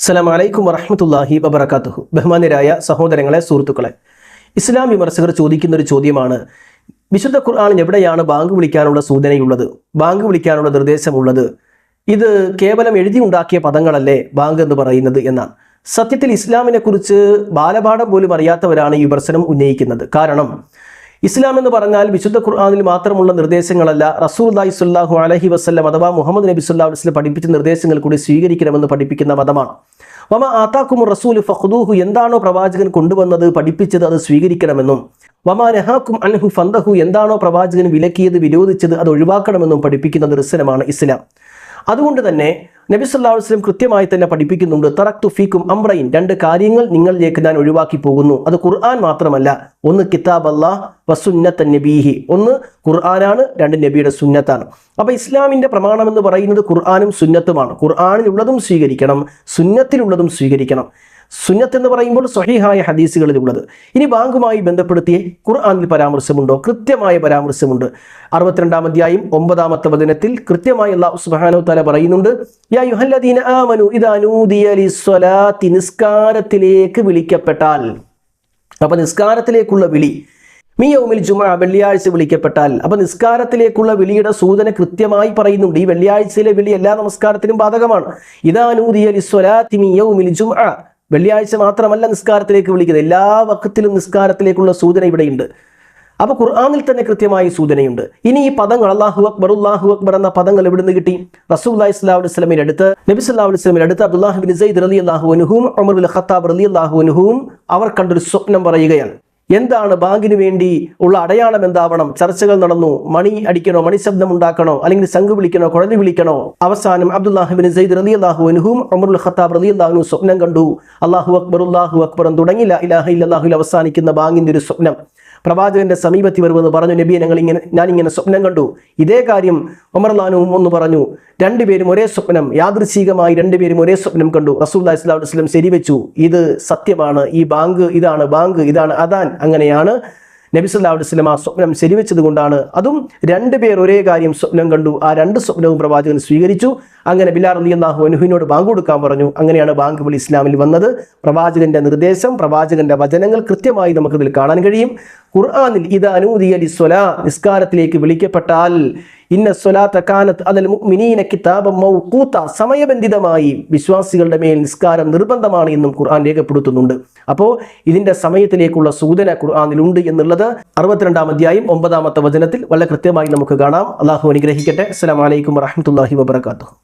അസ്സലാം വലൈക്കും വറഹമത്തല്ലാഹി വബർക്കാത്തുഹു ബഹുമാന്യരായ സഹോദരങ്ങളെ സുഹൃത്തുക്കളെ ഇസ്ലാം വിമർശകർ ചോദിക്കുന്ന ഒരു ചോദ്യമാണ്. വിശുദ്ധ ഖുർആാനിൽ എവിടെയാണ് ബാങ്ക് വിളിക്കാനുള്ള സൂചനയുള്ളത്? ബാങ്ക് വിളിക്കാനുള്ള നിർദ്ദേശമുള്ളത്? ഇത് കേവലം എഴുതി ഉണ്ടാക്കിയ പദങ്ങളല്ലേ ബാങ്ക് എന്ന് പറയുന്നത് എന്നാണ്. സത്യത്തിൽ ഇസ്ലാമിനെ കുറിച്ച് ബാലപാഠം പോലും അറിയാത്തവരാണ് ഈ വിമർശനം ഉന്നയിക്കുന്നത്. കാരണം ഇസ്ലാം എന്ന് പറഞ്ഞാൽ വിശുദ്ധ ഖുർആാനിൽ മാത്രമുള്ള നിർദ്ദേശങ്ങളല്ല. റസൂൽ സുല്ലാഹു അലഹി വസ്ലം അഥവാ മുഹമ്മദ് നബി സുല്ലാ വസ്ലം പഠിപ്പിച്ച നിർദ്ദേശങ്ങൾ കൂടി സ്വീകരിക്കണമെന്ന് പഠിപ്പിക്കുന്ന മതമാണ്. വമ ആതാക്കും റസൂൽ ഫഹ്ദൂഹു എന്താണോ പ്രവാചകൻ കൊണ്ടുവന്നത് പഠിപ്പിച്ചത് അത് സ്വീകരിക്കണമെന്നും വമ നെഹാക്കും അൻഹു ഫന്തഹു എന്താണോ പ്രവാചകൻ വിലക്കിയത് വിരോധിച്ചത് അത് ഒഴിവാക്കണമെന്നും പഠിപ്പിക്കുന്ന ദർശനമാണ് ഇസ്ലാം. അതുകൊണ്ട് തന്നെ നബി സല്ലാ വസ്ലം കൃത്യമായി തന്നെ പഠിപ്പിക്കുന്നുണ്ട് തറക്തു ഫീക്കും അംറൈൻ രണ്ട് കാര്യങ്ങൾ നിങ്ങളിലേക്ക് ഞാൻ ഒഴിവാക്കി പോകുന്നു. അത് ഖുർആൻ മാത്രമല്ല. ഒന്ന് കിതാബ് അള്ളാഹ് വസുന്നത്ത നബീഹി. ഒന്ന് ഖുർആനാണ് രണ്ട് നബിയുടെ സുന്നത്താണ്. അപ്പോൾ ഇസ്ലാമിന്റെ പ്രമാണം എന്ന് പറയുന്നത് ഖുർആാനും സുന്നത്തുമാണ്. ഖുർആാനിലുള്ളതും സ്വീകരിക്കണം സുന്നത്തിലുള്ളതും സ്വീകരിക്കണം. സുന്നത്ത് എന്ന് പറയുമ്പോൾ സ്വഹീഹായ ഹദീസുകളിലുള്ളത്. ഇനി ബാങ്കുമായി ബന്ധപ്പെടുത്തിയ ഖുർആാനിൽ പരാമർശമുണ്ടോ? കൃത്യമായ പരാമർശമുണ്ട്. അറുപത്തിരണ്ടാം അധ്യായം ഒമ്പതാമത്തെ വചനത്തിൽ കൃത്യമായി അള്ളാഹു സുബാനോ തല പറയുന്നുണ്ട് യാ യുഹല്ലദീന നിസ്കാരത്തിലേക്ക് വിളിക്കപ്പെട്ടാൽ. അപ്പൊ നിസ്കാരത്തിലേക്കുള്ള വിളി മിയൗമിൽ ജുമ വെള്ളിയാഴ്ച വിളിക്കപ്പെട്ടാൽ. അപ്പൊ നിസ്കാരത്തിലേക്കുള്ള വിളിയുടെ സൂചന കൃത്യമായി പറയുന്നുണ്ട്. ഈ വെള്ളിയാഴ്ചയിലെ വിളി എല്ലാ നമസ്കാരത്തിനും ബാധകമാണ്. ഇദാ നൂദിയ ലിസ്വലാത്തി മിയൗമിൽ ജുമ വെള്ളിയാഴ്ച മാത്രമല്ല നിസ്കാരത്തിലേക്ക് വിളിക്കുന്നത്. എല്ലാ വക്കത്തിലും നിസ്കാരത്തിലേക്കുള്ള സൂചന ഇവിടെയുണ്ട്. അപ്പോൾ ഖുർആാനിൽ തന്നെ കൃത്യമായ സൂചനയുണ്ട്. ഇനി ഈ പദങ്ങൾ അള്ളാഹു അക്ബർ അള്ളാഹു അക്ബർ എന്ന പദങ്ങൾ എവിടുന്ന് കിട്ടി? റസൂല്ലാ ഇസ്ലാഹു വസ്ലമിന്റെ അടുത്ത് നബി സല്ലാഹു അടുത്ത് അബ്ദുല്ലാഹു റലി അള്ളാഹുനുഹും അമർ ഖത്താബ് റലി അള്ളാഹുനുഹും അവർ കണ്ടൊരു സ്വപ്നം പറയുകയാണ്. എന്താണ് ബാങ്കിന് വേണ്ടി ഉള്ള അടയാളം എന്താവണം? ചർച്ചകൾ നടന്നു. മണി അടിക്കണോ? മണിശബ്ദം ഉണ്ടാക്കണോ? അല്ലെങ്കിൽ സംഘ് വിളിക്കണോ? കുഴഞ്ഞു വിളിക്കണോ? അവസാനം അബ്ദുല്ലാഹിബിൻ സെയ്ദ് റലി അള്ളാഹുവിനും അമറുൽ ഖത്താബ് റലി അള്ളാഹു സ്വപ്നം കണ്ടു. അള്ളാഹു അക്ബർ അള്ളാഹു അക്ബറും തുടങ്ങി ഇലാഹ ഇല്ലാഹുൽ അവസാനിക്കുന്ന ബാങ്കിന്റെ ഒരു സ്വപ്നം. പ്രവാചകന്റെ സമീപത്തി വരുമെന്ന് പറഞ്ഞു നബിയെ ഞങ്ങൾ ഇങ്ങനെ ഞാനിങ്ങനെ സ്വപ്നം കണ്ടു. ഇതേ കാര്യം ഒമർലാനുവും ഒന്ന് പറഞ്ഞു. രണ്ടുപേരും ഒരേ സ്വപ്നം യാദൃശികമായി രണ്ടുപേരും ഒരേ സ്വപ്നം കണ്ടു. റസൂല്ലാ ഇസ്ലാം വസ്ലം ശരിവെച്ചു. ഇത് സത്യമാണ് ഈ ബാങ്ക് ഇതാണ് ബാങ്ക് ഇതാണ് അതാൻ അങ്ങനെയാണ് നബി സല്ലാ വസ്ലം ആ സ്വപ്നം ശരിവെച്ചത് കൊണ്ടാണ്. അതും രണ്ടുപേർ ഒരേ കാര്യം സ്വപ്നം കണ്ടു. ആ രണ്ട് സ്വപ്നവും പ്രവാചകൻ സ്വീകരിച്ചു. അങ്ങനെ ബിലാർ അലി അള്ളാഹു അനുഹിനോട് ബാങ്ക് കൊടുക്കാൻ പറഞ്ഞു. അങ്ങനെയാണ് ബാങ്ക് വിളി ഇസ്ലാമിൽ വന്നത്. പ്രവാചകന്റെ നിർദ്ദേശം പ്രവാചകന്റെ വചനങ്ങൾ കൃത്യമായി നമുക്കിതിൽ കാണാൻ കഴിയും. ഖുർആാനിൽ ഇത് അനൂദിയ സ്വലാ നിസ്കാരത്തിലേക്ക് വിളിക്കപ്പെട്ടാൽ ഇന്ന സ്വലാത്ത കാനത്ത് അതിൽ മിനീന കിതാബം മൗക്കൂത്ത സമയബന്ധിതമായി വിശ്വാസികളുടെ മേൽ നിസ്കാരം നിർബന്ധമാണ് എന്നും ഖുർആൻ രേഖപ്പെടുത്തുന്നുണ്ട്. അപ്പോൾ ഇതിന്റെ സമയത്തിലേക്കുള്ള സൂചന ഖുർആാനിലുണ്ട് എന്നുള്ളത് അറുപത്തിരണ്ടാം അധ്യായം ഒമ്പതാമത്തെ വചനത്തിൽ വളരെ കൃത്യമായി നമുക്ക് കാണാം. അള്ളാഹു അനുഗ്രഹിക്കട്ടെ. അസ്സലാമലൈക്കും വറഹമത്തല്ലാഹി വബർക്കാത്തു